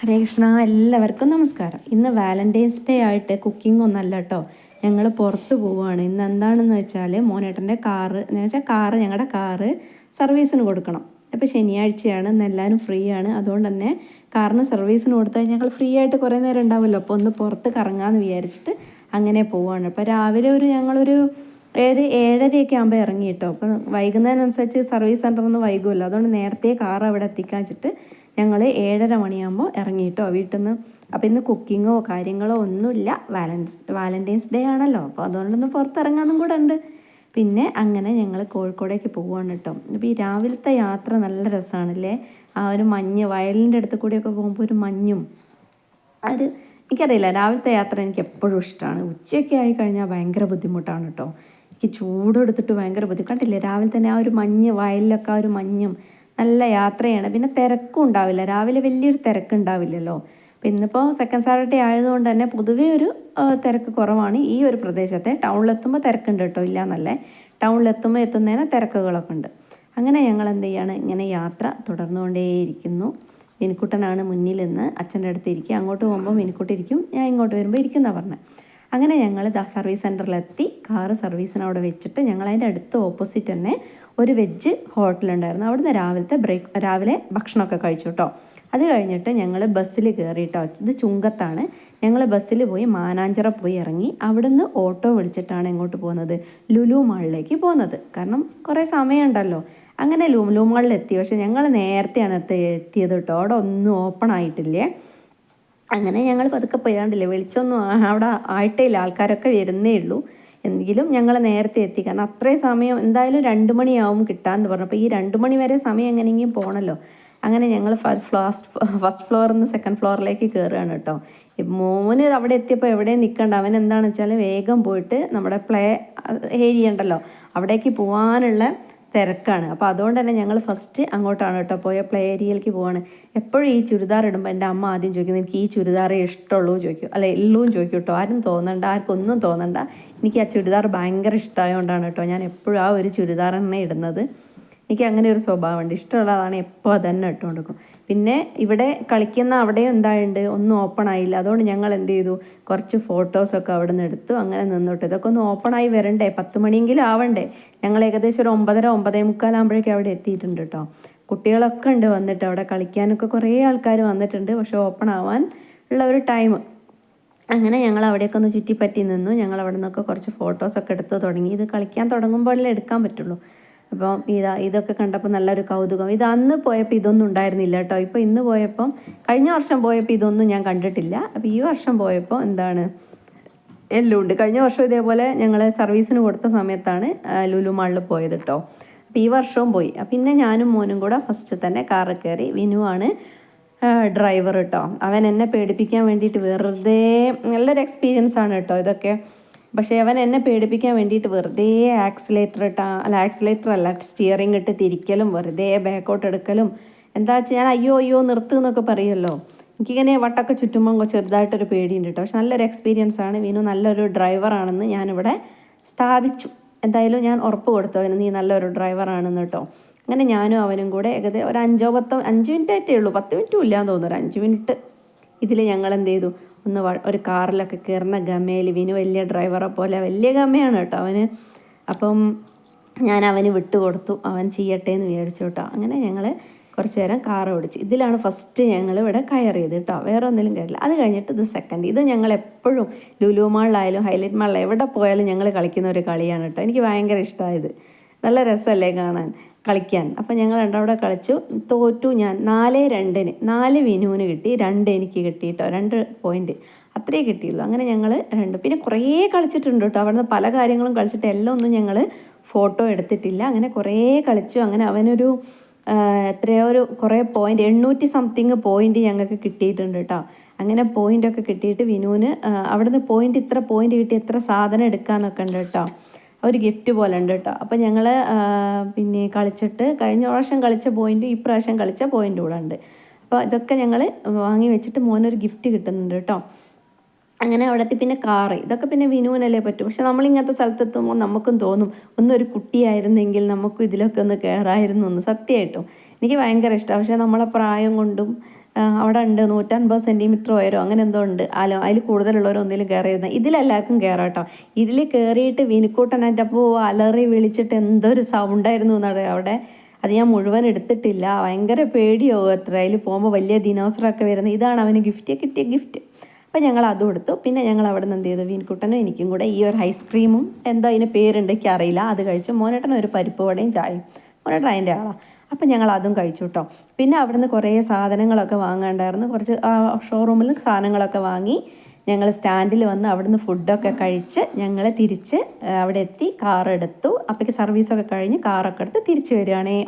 ഹരേ കൃഷ്ണ എല്ലാവർക്കും നമസ്കാരം. ഇന്ന് വാലന്റൈൻസ് ഡേ ആയിട്ട് കുക്കിംഗ് ഒന്നല്ല കേട്ടോ ഞങ്ങൾ പുറത്ത് പോവുകയാണ് ഇന്ന് എന്താണെന്ന് വെച്ചാൽ മോനേട്ടന്റെ കാറ് എന്ന് വെച്ചാൽ കാറ് ഞങ്ങളുടെ കാറ് സർവീസിന് കൊടുക്കണം. അപ്പോൾ ശനിയാഴ്ചയാണ് ഇന്ന് എല്ലാവരും ഫ്രീ ആണ്. അതുകൊണ്ട് തന്നെ കാറിന് സർവീസിന് കൊടുത്താൽ ഞങ്ങൾ ഫ്രീ ആയിട്ട് കുറേ നേരം ഉണ്ടാവുമല്ലോ. അപ്പോൾ ഒന്ന് പുറത്ത് കറങ്ങാമെന്ന് വിചാരിച്ചിട്ട് അങ്ങനെ പോവുകയാണ് അപ്പോൾ രാവിലെ ഒരു ഞങ്ങളൊരു ഏഴ് ഏഴരയൊക്കെ ആകുമ്പോൾ ഇറങ്ങി കേട്ടോ അപ്പം വൈകുന്നതിനനുസരിച്ച് സർവീസ് സെന്ററിൽ നിന്ന് വൈകുമല്ലോ. അതുകൊണ്ട് നേരത്തെ കാർ അവിടെ എത്തിക്കാൻ വെച്ചിട്ട് ഞങ്ങൾ ഏഴര മണിയാകുമ്പോൾ ഇറങ്ങിയിട്ടോ വീട്ടിൽ നിന്ന് അപ്പോൾ ഇന്ന് കുക്കിങ്ങോ കാര്യങ്ങളോ ഒന്നുമില്ല. വാലൻസ് വാലന്റൈൻസ് ഡേ ആണല്ലോ. അപ്പോൾ അതുകൊണ്ടൊന്ന് പുറത്തിറങ്ങാനും കൂടെ ഉണ്ട്. പിന്നെ അങ്ങനെ ഞങ്ങൾ കോഴിക്കോടേക്ക് പോവുകയാണ് കേട്ടോ. അപ്പോൾ ഈ രാവിലത്തെ യാത്ര നല്ല രസമാണല്ലേ ആ ഒരു മഞ്ഞ് വയലിന്റെ അടുത്ത് കൂടിയൊക്കെ പോകുമ്പോൾ ഒരു മഞ്ഞും. അത് എനിക്കറിയില്ല. രാവിലത്തെ യാത്ര എനിക്ക് എപ്പോഴും ഇഷ്ടമാണ് ഉച്ചയൊക്കെ ആയി കഴിഞ്ഞാൽ ഭയങ്കര ബുദ്ധിമുട്ടാണ് കേട്ടോ. എനിക്ക് ചൂടെടുത്തിട്ട് ഭയങ്കര ബുദ്ധിമുട്ട് കണ്ടില്ലേ? രാവിലെ തന്നെ ആ ഒരു മഞ്ഞ് വയലിലൊക്കെ ആ ഒരു മഞ്ഞും നല്ല യാത്രയാണ്. പിന്നെ തിരക്കും ഉണ്ടാവില്ല. രാവിലെ വലിയൊരു തിരക്കുണ്ടാവില്ലല്ലോ. അപ്പം ഇന്നിപ്പോൾ സെക്കൻഡ് സാറ്റർഡേ ആയതുകൊണ്ട് തന്നെ പൊതുവേ ഒരു തിരക്ക് കുറവാണ്. ഈ ഒരു പ്രദേശത്തെ ടൗണിലെത്തുമ്പോൾ തിരക്കുണ്ട് കേട്ടോ ഇല്ല എന്നല്ലേ ടൗണിലെത്തുമ്പോൾ എത്തുന്നതിന് തിരക്കുകളൊക്കെ ഉണ്ട്. അങ്ങനെ ഞങ്ങൾ എന്ത് ചെയ്യാണ്? ഇങ്ങനെ യാത്ര തുടർന്നുകൊണ്ടേയിരിക്കുന്നു. മിനിക്കുട്ടനാണ് മുന്നിൽ നിന്ന് അച്ഛന്റെ അടുത്ത് ഇരിക്കുക. അങ്ങോട്ട് പോകുമ്പോൾ മിനിക്കുട്ടി ഇരിക്കും. ഞാൻ ഇങ്ങോട്ട് വരുമ്പോൾ ഇരിക്കുന്ന പറഞ്ഞത് അങ്ങനെ ഞങ്ങൾ സർവീസ് സെന്ററിലെത്തി കാറ് സർവീസിന് അവിടെ വെച്ചിട്ട് ഞങ്ങൾ അതിന്റെ അടുത്ത് ഓപ്പോസിറ്റ് തന്നെ ഒരു വെജ് ഹോട്ടലുണ്ടായിരുന്നു. അവിടുന്ന് രാവിലത്തെ ബ്രേക്ക് രാവിലെ ഭക്ഷണമൊക്കെ കഴിച്ചു കേട്ടോ അത് കഴിഞ്ഞിട്ട് ഞങ്ങൾ ബസ്സിൽ കയറിയിട്ടോ ഇത് ചുങ്കത്താണ്. ഞങ്ങൾ ബസ്സിൽ പോയി മാനാഞ്ചിറ പോയി ഇറങ്ങി അവിടുന്ന് ഓട്ടോ വിളിച്ചിട്ടാണ് ഇങ്ങോട്ട് പോകുന്നത്. ലുലു മാളിലേക്ക് പോകുന്നത്. കാരണം കുറേ സമയമുണ്ടല്ലോ. അങ്ങനെ ലുലു മാളിൽ എത്തി പക്ഷേ ഞങ്ങൾ നേരത്തെയാണ് എത്തി എത്തിയത് കേട്ടോ അവിടെ ഒന്നും ഓപ്പൺ ആയിട്ടില്ലേ? അങ്ങനെ ഞങ്ങൾ പതുക്കെ പോയാണ്ടില്ലേ വെളിച്ചൊന്നും അവിടെ ആയിട്ടേ ഇല്ല. ആൾക്കാരൊക്കെ വരുന്നേ ഉള്ളൂ. എങ്കിലും ഞങ്ങൾ നേരത്തെ എത്തി. കാരണം അത്രയും സമയം എന്തായാലും രണ്ട് മണിയാവും കിട്ടാമെന്ന് പറഞ്ഞു. അപ്പോൾ ഈ രണ്ട് മണി വരെ സമയം എങ്ങനെയെങ്കിലും പോകണമല്ലോ അങ്ങനെ ഞങ്ങൾ ഫസ്റ്റ് ഫസ്റ്റ് ഫ്ലോറിൽ നിന്ന് സെക്കൻഡ് ഫ്ലോറിലേക്ക് കയറുകയാണ് കേട്ടോ. മോന് അവിടെ എത്തിയപ്പോൾ എവിടെ നിൽക്കണ്ട. അവൻ എന്താണെന്ന് വെച്ചാൽ വേഗം പോയിട്ട് നമ്മുടെ പ്ലേ ഏരിയ ഉണ്ടല്ലോ. അവിടേക്ക് പോകാനുള്ള തിരക്കാണ്. അപ്പോൾ അതുകൊണ്ട് തന്നെ ഞങ്ങൾ ഫസ്റ്റ് അങ്ങോട്ടാണ് കേട്ടോ പോയ. പ്ലേ ഏരിയയിലേക്ക് പോവാണ്. എപ്പോഴും ഈ ചുരിദാർ ഇടുമ്പോൾ എന്റെ അമ്മ ആദ്യം ചോദിക്കുന്നത് എനിക്ക് ഈ ചുരിദാറേ ഇഷ്ടമുള്ളൂ ചോദിക്കും. അല്ല എല്ലും ചോദിക്കും കേട്ടോ. ആരും തോന്നണ്ട ആർക്കൊന്നും തോന്നണ്ട. എനിക്ക് ആ ചുരിദാർ ഭയങ്കര ഇഷ്ടമായതുകൊണ്ടാണ് കേട്ടോ ഞാൻ എപ്പോഴും ആ ഒരു ചുരിദാർ തന്നെ ഇടുന്നത്. എനിക്ക് അങ്ങനെ ഒരു സ്വഭാവമുണ്ട് ഇഷ്ടമുള്ളതാണ് എപ്പോൾ അതന്നെ ഇട്ടുകൊണ്ട് കൊടുക്കും പിന്നെ ഇവിടെ കളിക്കുന്ന അവിടെ എന്തായുണ്ട്? ഒന്നും ഓപ്പൺ ആയില്ല. അതുകൊണ്ട് ഞങ്ങൾ എന്ത് ചെയ്തു? കുറച്ച് ഫോട്ടോസൊക്കെ അവിടെ നിന്ന് എടുത്തു. അങ്ങനെ നിന്നോട്ട്. ഇതൊക്കെ ഒന്ന് ഓപ്പൺ ആയി വരണ്ടേ? പത്ത് മണിയെങ്കിലും ആവണ്ടേ? ഞങ്ങൾ ഏകദേശം ഒരു ഒമ്പതര ഒമ്പതേ മുക്കാലാകുമ്പോഴേക്കും അവിടെ എത്തിയിട്ടുണ്ട് കേട്ടോ കുട്ടികളൊക്കെ ഉണ്ട് വന്നിട്ട് അവിടെ കളിക്കാനൊക്കെ കുറേ ആൾക്കാർ വന്നിട്ടുണ്ട്. പക്ഷേ ഓപ്പൺ ആവാൻ ഉള്ള ഒരു ടൈം അങ്ങനെ ഞങ്ങൾ അവിടെയൊക്കെ ഒന്ന് ചുറ്റിപ്പറ്റി നിന്നു. ഞങ്ങൾ അവിടെ നിന്നൊക്കെ കുറച്ച് ഫോട്ടോസൊക്കെ എടുത്ത് തുടങ്ങി. ഇത് കളിക്കാൻ തുടങ്ങുമ്പോഴല്ലേ എടുക്കാൻ പറ്റുള്ളൂ. അപ്പോൾ ഇതാ ഇതൊക്കെ കണ്ടപ്പോൾ നല്ലൊരു കൗതുകം. ഇത് അന്ന് പോയപ്പോൾ ഇതൊന്നും ഉണ്ടായിരുന്നില്ല കേട്ടോ. ഇപ്പോൾ ഇന്ന് പോയപ്പം കഴിഞ്ഞ വർഷം പോയപ്പോൾ ഇതൊന്നും ഞാൻ കണ്ടിട്ടില്ല. അപ്പോൾ ഈ വർഷം പോയപ്പോൾ എന്താണ് എല്ലാം ഉണ്ട്. കഴിഞ്ഞ വർഷം ഇതേപോലെ ഞങ്ങൾ സർവീസിന് കൊടുത്ത സമയത്താണ് ലുലു മാളിൽ പോയത് കേട്ടോ. അപ്പോൾ ഈ വർഷവും പോയി. പിന്നെ ഞാനും മോനും കൂടെ ഫസ്റ്റ് തന്നെ കാറിൽ കയറി വിനുവാണ് ഡ്രൈവർ കേട്ടോ. അവൻ എന്നെ പേടിപ്പിക്കാൻ വേണ്ടിയിട്ട് വെറുതെ നല്ലൊരു എക്സ്പീരിയൻസ് ആണ് കേട്ടോ ഇതൊക്കെ. പക്ഷേ അവൻ എന്നെ പേടിപ്പിക്കാൻ വേണ്ടിയിട്ട് വെറുതെ ആക്സിലേറ്റർ ഇട്ടാ അല്ല ആക്സിലേറ്റർ അല്ല സ്റ്റിയറിംഗ് ഇട്ട് തിരിക്കലും വെറുതെ ബാക്കോട്ട് എടുക്കലും. എന്താ വെച്ചാൽ ഞാൻ അയ്യോ അയ്യോ നിർത്തു എന്നൊക്കെ പറയുമല്ലോ. എനിക്കിങ്ങനെ വട്ടൊക്കെ ചുറ്റുമ്പോൾ ചെറുതായിട്ടൊരു പേടിയുണ്ട് കേട്ടോ പക്ഷെ നല്ലൊരു എക്സ്പീരിയൻസ് ആണ്. വിനു നല്ലൊരു ഡ്രൈവറാണെന്ന് ഞാനിവിടെ സ്ഥാപിച്ചു. എന്തായാലും ഞാൻ ഉറപ്പ് കൊടുത്തു അവന് നീ നല്ലൊരു ഡ്രൈവറാണെന്ന് കേട്ടോ അങ്ങനെ ഞാനും അവനും കൂടെ ഏകദേശം ഒരു അഞ്ചോ പത്തോ അഞ്ച് മിനിറ്റ് ആയിട്ടേ ഉള്ളൂ. പത്ത് മിനിറ്റും ഇല്ലാന്ന് തോന്നുന്നു. ഒരു അഞ്ച് മിനിറ്റ് ഇതിൽ ഞങ്ങൾ എന്ത് ചെയ്തു? ഒന്ന് ഒരു കാറിലൊക്കെ കയറുന്ന ഗമയിൽ വിനു വലിയ ഡ്രൈവറെ പോലെ വലിയ ഗമയാണ് കേട്ടോ അവന്. അപ്പം ഞാൻ അവന് വിട്ടുകൊടുത്തു അവൻ ചെയ്യട്ടെ എന്ന് വിചാരിച്ചു കേട്ടോ. അങ്ങനെ ഞങ്ങൾ കുറച്ച് നേരം കാർ ഓടിച്ചു. ഇതിലാണ് ഫസ്റ്റ് ഞങ്ങൾ ഇവിടെ കയറിയത് കേട്ടോ. വേറെ ഒന്നിലും കയറില്ല. അത് കഴിഞ്ഞിട്ട് ഇത് സെക്കൻഡ് ഇത് ഞങ്ങൾ എപ്പോഴും ലുലു മാളിലായാലും ഹൈലൈറ്റ് മാളിൽ എവിടെ പോയാലും ഞങ്ങൾ കളിക്കുന്ന ഒരു കളിയാണ് കേട്ടോ. എനിക്ക് ഭയങ്കര ഇഷ്ടമായത് നല്ല രസമല്ലേ കാണാൻ? കളിക്കാൻ. അപ്പം ഞങ്ങൾ രണ്ടവിടെ കളിച്ചു. തോറ്റു ഞാൻ. നാല് രണ്ടിന്. നാല് വിനുവിന് കിട്ടി. രണ്ട് എനിക്ക് കിട്ടി കേട്ടോ രണ്ട് പോയിന്റ് അത്രേ കിട്ടിയുള്ളൂ. അങ്ങനെ ഞങ്ങൾ രണ്ട്. പിന്നെ കുറേ കളിച്ചിട്ടുണ്ട് കേട്ടോ അവിടുന്ന് പല കാര്യങ്ങളും കളിച്ചിട്ട് എല്ലാം ഒന്നും ഞങ്ങൾ ഫോട്ടോ എടുത്തിട്ടില്ല. അങ്ങനെ കുറേ കളിച്ചു. അങ്ങനെ അവനൊരു എത്രയോ ഒരു കുറേ പോയിന്റ് എണ്ണൂറ്റി സംതിങ് പോയിന്റ് ഞങ്ങൾക്ക് കിട്ടിയിട്ടുണ്ട് കേട്ടോ അങ്ങനെ പോയിന്റൊക്കെ കിട്ടിയിട്ട് വിനുവിന് അവിടുന്ന് പോയിന്റ് ഇത്ര പോയിന്റ് കിട്ടി. എത്ര സാധനം എടുക്കാന്നൊക്കെ ഉണ്ട് കേട്ടോ ഒരു ഗിഫ്റ്റ് പോലെ ഉണ്ട് കേട്ടോ. അപ്പം ഞങ്ങൾ പിന്നെ കളിച്ചിട്ട് കഴിഞ്ഞ പ്രാവശ്യം കളിച്ച പോയിന്റ് ഈ പ്രാവശ്യം കളിച്ച പോയിന്റ് കൂടെ ഉണ്ട്. അപ്പോൾ ഇതൊക്കെ ഞങ്ങൾ വാങ്ങി വെച്ചിട്ട് മോനൊരു ഗിഫ്റ്റ് കിട്ടുന്നുണ്ട് കേട്ടോ. അങ്ങനെ അവിടെത്തി പിന്നെ കാറ് ഇതൊക്കെ പിന്നെ വിനുവിനല്ലേ പറ്റും. പക്ഷെ നമ്മളിങ്ങനത്തെ സ്ഥലത്തെത്തുമ്പോൾ നമുക്കും തോന്നും ഒന്നൊരു കുട്ടിയായിരുന്നെങ്കിൽ നമുക്കും ഇതിലൊക്കെ ഒന്ന് കയറായിരുന്നു ഒന്ന് സത്യമായിട്ടും എനിക്ക് ഭയങ്കര ഇഷ്ടമാണ് പക്ഷേ നമ്മളെ പ്രായം കൊണ്ടും അവിടെ ഉണ്ട്. നൂറ്റൻപത് സെന്റിമീറ്റർ ഉയരോ അങ്ങനെ എന്തോ ഉണ്ട്. അല്ലോ അതിൽ കൂടുതലുള്ളവർ ഒന്നിലും കയറിയിരുന്നത് ഇതിലെല്ലാവർക്കും കയറാം കേട്ടോ ഇതിൽ കയറിയിട്ട് വിനുക്കൂട്ടനായിട്ട് അപ്പോൾ അലറി വിളിച്ചിട്ട് എന്തൊരു സൗണ്ടായിരുന്നു എന്നാണ് അവിടെ? അത് ഞാൻ മുഴുവൻ എടുത്തിട്ടില്ല. ഭയങ്കര പേടിയാവും അത്ര. അതിൽ പോകുമ്പോൾ വലിയ ദിനോസറൊക്കെ വരുന്നത് ഇതാണ് അവന് ഗിഫ്റ്റ് കിട്ടിയ ഗിഫ്റ്റ് അപ്പം ഞങ്ങൾ അതും എടുത്തു. പിന്നെ ഞങ്ങൾ അവിടെ നിന്ന് എന്ത് ചെയ്തു? വീൻകുട്ടനും എനിക്കും കൂടെ ഈ ഒരു ഐസ്ക്രീമും എന്തോ അതിന് പേരുണ്ടെങ്കിൽ അറിയില്ല അത് കഴിച്ചു മോനേട്ടൻ ഒരു പരിപ്പ് വടയും ചായയും. മോനേട്ടൻ അതിന്റെ ആളാണ് അപ്പം ഞങ്ങൾ അതും കഴിച്ചു കേട്ടോ പിന്നെ അവിടുന്ന് കുറേ സാധനങ്ങളൊക്കെ വാങ്ങാണ്ടായിരുന്നു. കുറച്ച് ഷോറൂമിൽ സാധനങ്ങളൊക്കെ വാങ്ങി ഞങ്ങൾ സ്റ്റാൻഡിൽ വന്ന് അവിടുന്ന് ഫുഡൊക്കെ കഴിച്ച് ഞങ്ങൾ തിരിച്ച് അവിടെ എത്തി കാർ എടുത്തു അപ്പോഴേക്ക് സർവീസൊക്കെ കഴിഞ്ഞ് കാറൊക്കെ എടുത്ത് തിരിച്ചു വരികയാണേ.